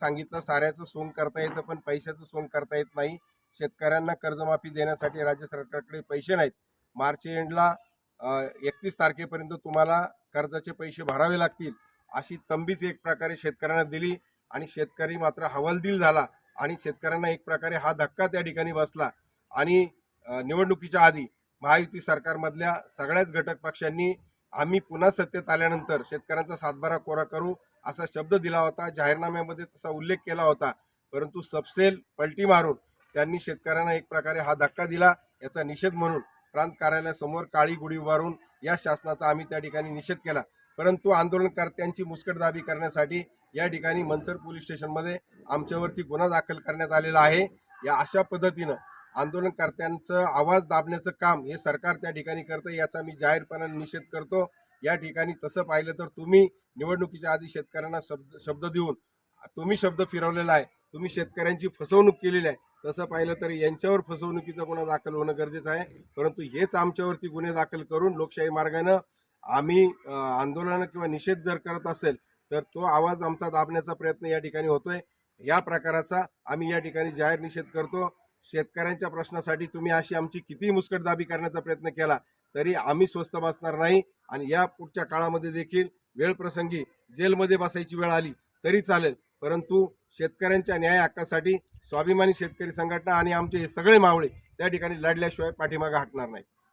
सांगितलं साऱ्याचं सोंग करता येतं पण पैशाचं सोंग करता येत नाही. शेतकऱ्यांना कर्जमाफी देण्यासाठी राज्य सरकारकडे पैसे नाहीत. मार्च एंडला एकतीस तारखेपर्यंत तुम्हाला कर्जाचे पैसे भरावे लागतील अशी तंबीच एक प्रकारे शेतकऱ्यांना दिली आणि शेतकरी मात्र हवालदिल झाला आणि शेतकऱ्यांना एक प्रकारे हा धक्का त्या ठिकाणी बसला. आणि निवडणुकीच्या आधी महायुती सरकारमधल्या सगळ्याच घटक पक्षांनी आम्ही पुन्हा सत्तेत आल्यानंतर शेतकऱ्यांचा सातबारा कोरा करू असा शब्द दिला होता जाहीरनाम्यामध्ये तसा उल्लेख केला होता. परंतु सबसेल पलटी मारून त्यांनी शेतकऱ्यांना एक प्रकारे हा धक्का दिला याचा निषेध म्हणून प्रांत कार्यालयासमोर काळी गुढी उभारून या शासनाचा आम्ही त्या ठिकाणी निषेध केला. परंतु आंदोलनकर्त्यांची मुस्कटदाबी करण्यासाठी या ठिकाणी मनसर पोलीस स्टेशनमध्ये आमच्यावरती गुन्हा दाखल करण्यात आलेला आहे. या अशा पद्धतीनं आंदोलनकर्त्यांचं आवाज दाबण्याचं काम हे सरकार त्या ठिकाणी करतं याचा मी जाहीरपणाने निषेध करतो. या ठिकाणी तसं पाहिलं तर तुम्ही निवडणुकीच्या आधी शेतकऱ्यांना शब्द शब्द देऊन तुम्ही शब्द फिरवलेला आहे तुम्ही शेतकऱ्यांची फसवणूक केलेली आहे. तसं पाहिलं तर यांच्यावर फसवणुकीचा गुन्हा दाखल होणं गरजेचं आहे. परंतु हेच आमच्यावरती गुन्हे दाखल करून लोकशाही मार्गानं आम्ही आंदोलनं आंदोलन किंवा निषेध जर करत असेल तर तो आवाज आमचा दाबण्याचा प्रयत्न या ठिकाणी होतोय. या प्रकाराचा आम्ही या ठिकाणी जाहीर निषेध करतो. शेतकऱ्यांच्या प्रश्नासाठी तुम्ही अशी आमची कितीही मुस्कटदाबी करण्याचा प्रयत्न केला तरी आम्ही स्वस्त बसणार नाही. आणि या पुढच्या काळामध्ये देखील वेळ प्रसंगी जेलमध्ये बसायची वेळ आली तरी चालेल. परंतु शेतकऱ्यांच्या न्याय हक्कासाठी स्वाभिमानी शेतकरी संघटना आणि आमचे हे सगळे मावळे त्या ठिकाणी लढल्याशिवाय पाठीमागे हटणार नाही